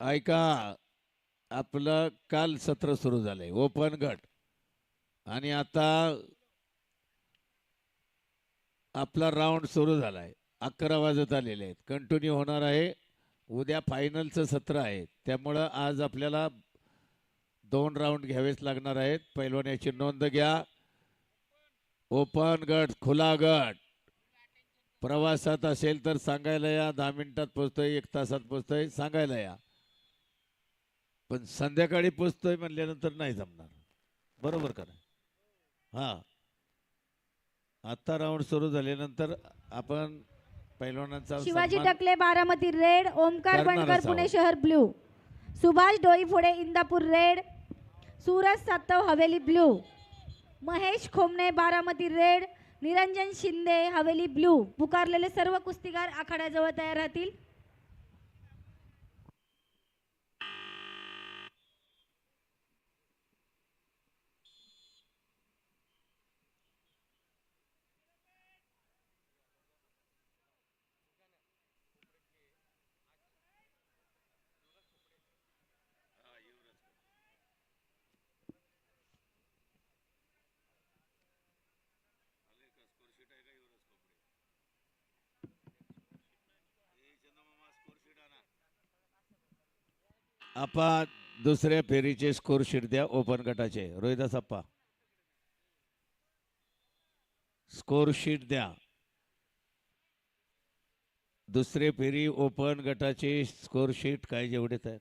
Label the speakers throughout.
Speaker 1: ऐका आपलं काल सत्र सुरू झालंय ओपन गट. आणि आता आपला राऊंड सुरू झालाय. अकरा वाजत आलेले आहेत. कंटिन्यू होणार आहे. उद्या फायनलचं सत्र आहे. त्यामुळं आज आपल्याला दोन राऊंड घ्यावेच लागणार आहेत. पैलवान याची नोंद घ्या. ओपन गट खुला गट. प्रवासात असेल तर सांगायला या. दहा मिनिटात पोचतोय एक तासात पोचतोय सांगायला या. पण संध्याकाळी पोचतोय म्हणल्यानंतर नाही जमणार. बरोबर का नाही? हा. आता राऊंड सुरू झाल्यानंतर आपण पैलवानांचा
Speaker 2: शिवाजी
Speaker 1: सन्मान-
Speaker 2: टकले बारामती रेड ओमकार
Speaker 1: करणारच
Speaker 2: बनकर
Speaker 1: आहोत.
Speaker 2: पुणे शहर blue Subhash Doiphode Indapur red. Suraj Satav Haveli blue Mahesh Khomane Baramati red. Niranjan Shinde Haveli blue पुकारलेले सर्व कुस्तीगार आखाड्याजवळ तयार राहतील.
Speaker 1: आपा दुसऱ्या फेरीचे स्कोर शीट द्या ओपन गटाचे. रोहिदास अप्पा स्कोर शीट द्या. दुसरे फेरी ओपन गटाचे स्कोर शीट काय जेवढे तयार?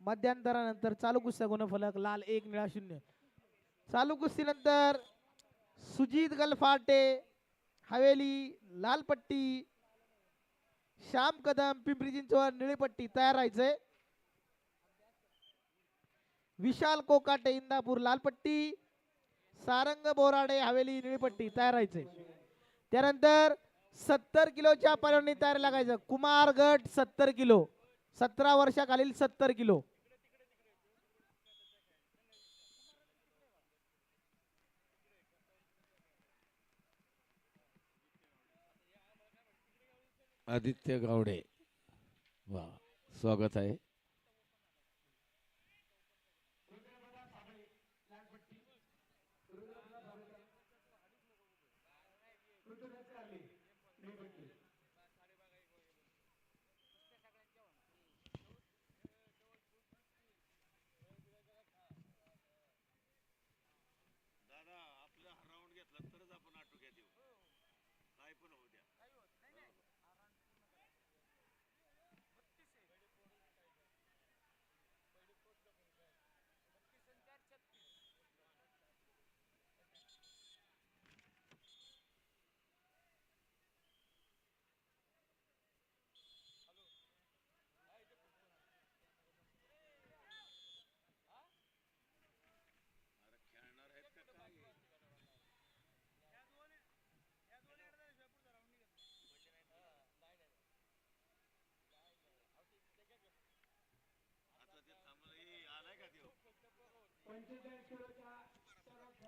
Speaker 3: मध्यांतरानंतर चालू कुस्त्या गुणफलक लाल एक निळा शून्य. चालू कुस्तीनंतर सुजित गलफाटे हवेली लाल पट्टी श्याम कदम पिंपरी चिंचवड निळी पट्टी तयार राहायचंय विशाल कोकाटे इंदापूर लालपट्टी. सारंग बोराडे हवेली निळी पट्टी तयार राहायचंय त्यानंतर सत्तर किलोच्या पालवणी तयार लागायचं. कुमार गट सत्तर किलो. सतरा वर्षाखालील सत्तर किलो.
Speaker 1: आदित्य गावडे. वा स्वागत आहे.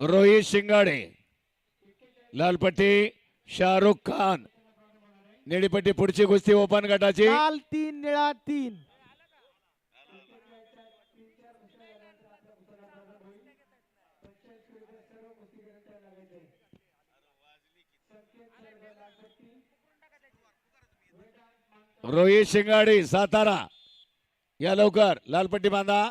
Speaker 1: रोहित शिंगाडे लालपट्टी शाहरुख खान. निळीपट्टी पुढची कुस्ती ओपन गटाची.
Speaker 3: लाल तीन निळा तीन.
Speaker 1: रोहित शिंगाडे सातारा. या लवकर लालपट्टी बांधा.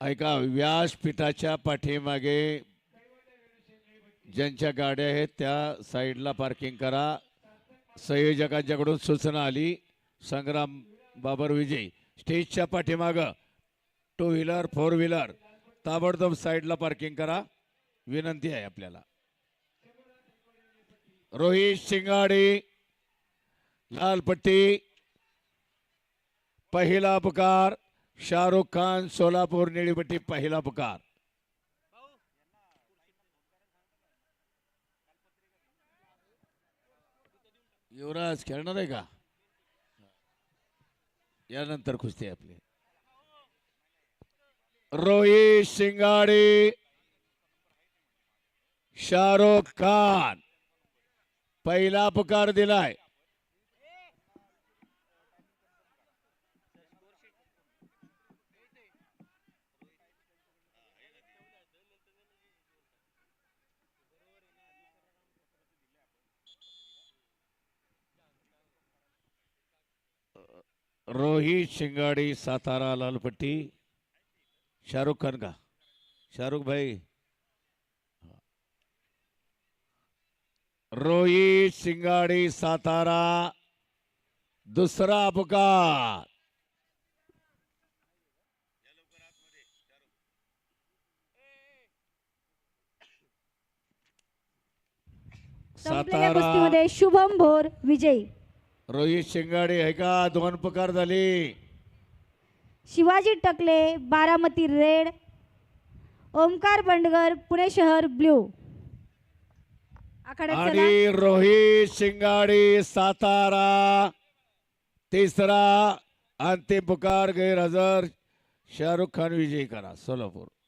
Speaker 1: ऐका व्यासपीठाच्या पाठीमागे ज्यांच्या गाड्या आहेत त्या साईडला पार्किंग करा. संयोजकांच्याकडून सूचना आली. संग्राम बाबर विजय. स्टेजच्या पाठीमागं टू व्हीलर फोर व्हीलर. ताबडतोब साईडला पार्किंग करा. विनंती आहे आपल्याला. रोहित शिंगाडे लाल पट्टी पहिला अपकार. शाहरुख खान सोलापूर निळीपट्टी पहिला पुकार. युवराज खेळणार आहे का? यानंतर कुस्ती आपली. रोहित शिंगाडे शाहरुख खान पहिला पुकार दिलाय. रोहित शिंगाडी सातारा लालपट्टी शाहरुख खान का शाहरुख भाई रोहित शिंगाडी सातारा दुसरा
Speaker 2: संपलेल्या
Speaker 1: सातारा
Speaker 2: शुभम भोर विजयी
Speaker 1: रोहित शिंगाडे आहे का दोन पुकार झाले?
Speaker 2: शिवाजी टकले बारामती रेड ओमकार बंडगर पुणे शहर ब्ल्यू.
Speaker 1: आणि रोहित शिंगाडे सातारा तिसरा अंतिम पुकार गैरहजर शाहरुख खान विजयी करा सोलापूर.